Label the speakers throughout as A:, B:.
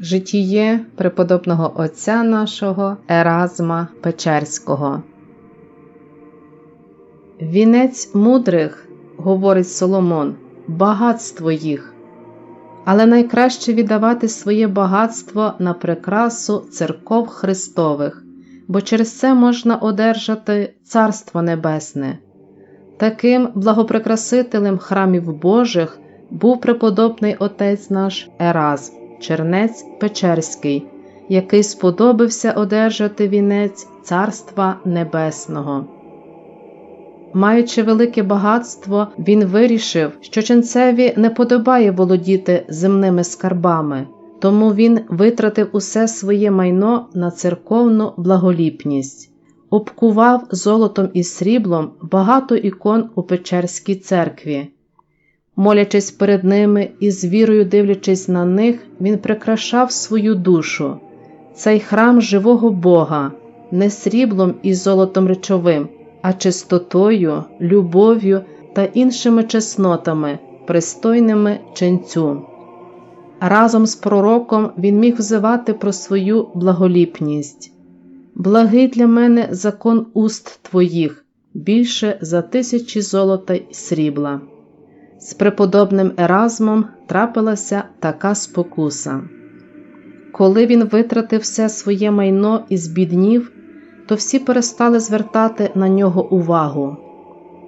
A: Житіє преподобного отця нашого Еразма Печерського. Вінець мудрих, говорить Соломон, багатство їх, але найкраще віддавати своє багатство на прикрасу церков Христових, бо через це можна одержати Царство Небесне. Таким благоприкрасителем храмів Божих був преподобний отець наш Еразм, чернець Печерський, який сподобався одержати вінець Царства Небесного. Маючи велике багатство, він вирішив, що ченцеві не подобає володіти земними скарбами, тому він витратив усе своє майно на церковну благоліпність, обкував золотом і сріблом багато ікон у Печерській церкві. Молячись перед ними і з вірою дивлячись на них, він прикрашав свою душу, цей храм живого Бога, не сріблом і золотом речовим, а чистотою, любов'ю та іншими чеснотами, пристойними ченцю. Разом з пророком він міг взивати про свою благоліпність. Благий для мене закон уст твоїх більше за тисячі золота й срібла. З преподобним Еразмом трапилася така спокуса. Коли він витратив все своє майно і збіднів, то всі перестали звертати на нього увагу.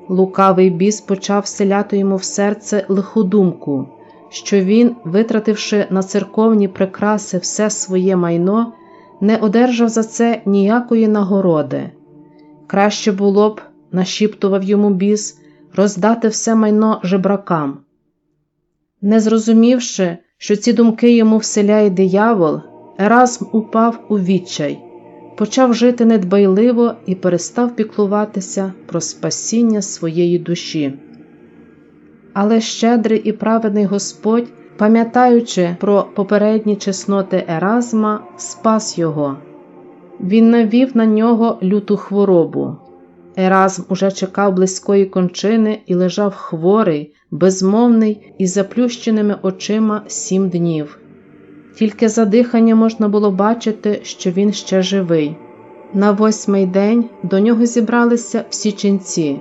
A: Лукавий біс почав вселяти йому в серце лиху думку, що він, витративши на церковні прикраси все своє майно, не одержав за це ніякої нагороди. Краще було б, нашіптував йому біс, роздати все майно жебракам. Не зрозумівши, що ці думки йому вселяє диявол, Еразм упав у відчай, почав жити недбайливо і перестав піклуватися про спасіння своєї душі. Але щедрий і праведний Господь, пам'ятаючи про попередні чесноти Еразма, спас його. Він навів на нього люту хворобу. Еразм уже чекав близької кончини і лежав хворий, безмовний і заплющеними очима сім днів. Тільки за дихання можна було бачити, що він ще живий. На восьмий день до нього зібралися всі ченці.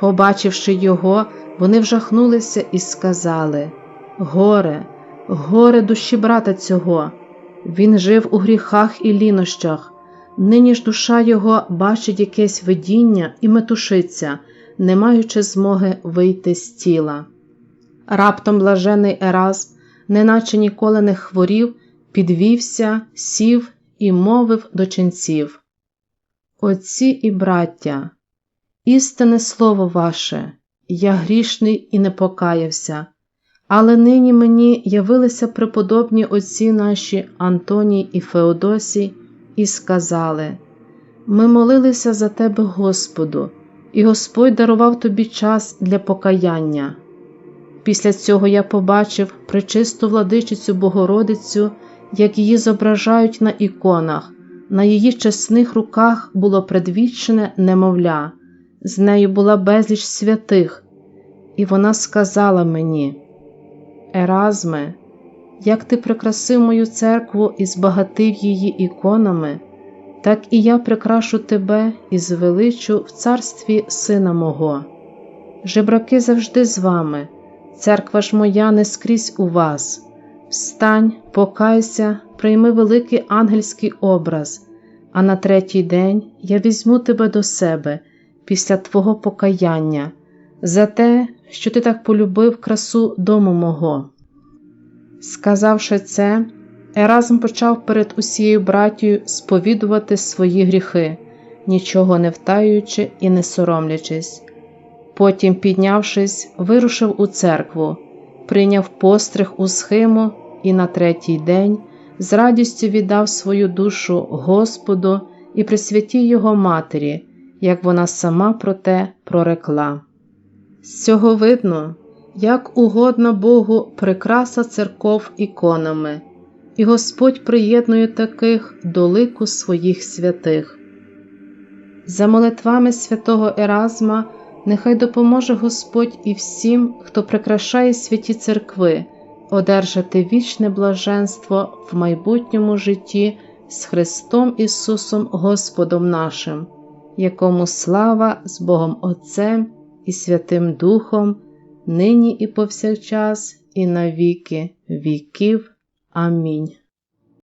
A: Побачивши його, вони вжахнулися і сказали Горе, горе душі брата цього! Він жив у гріхах і лінощах. Нині ж душа його бачить якесь видіння і метушиться, не маючи змоги вийти з тіла. Раптом блажений Ераз, неначе ніколи не хворів, підвівся, сів і мовив до ченців. Отці і браття, істинне слово ваше, я грішний і не покаявся, але нині мені явилися преподобні отці наші Антоній і Феодосій і сказали: Ми молилися за тебе, Господу, і Господь дарував тобі час для покаяння. Після цього я побачив пречисту владичицю Богородицю, як її зображають на іконах, на її чесних руках було предвічне немовля, з нею була безліч святих, і вона сказала мені: Еразме, як ти прикрасив мою церкву і збагатив її іконами, так і я прикрашу тебе і звеличу в царстві сина мого. Жебраки завжди з вами, церква ж моя не скрізь у вас. Встань, покайся, прийми великий ангельський образ, а на третій день я візьму тебе до себе після твого покаяння, за те, що ти так полюбив красу дому мого. Сказавши це, Еразм почав перед усією братією сповідувати свої гріхи, нічого не втаючи і не соромлячись. Потім, піднявшись, вирушив у церкву, прийняв постриг у схиму і на третій день з радістю віддав свою душу Господу і присвятій Його Матері, як вона сама про те прорекла. З цього видно, як угодно Богу прикраса церков іконами, і Господь приєднує таких до лику своїх святих. За молитвами святого Еразма нехай допоможе Господь і всім, хто прикрашає святі церкви, одержати вічне блаженство в майбутньому житті з Христом Ісусом Господом нашим, якому слава з Богом Отцем і Святим Духом, нині і повсякчас, і навіки віків. Амінь.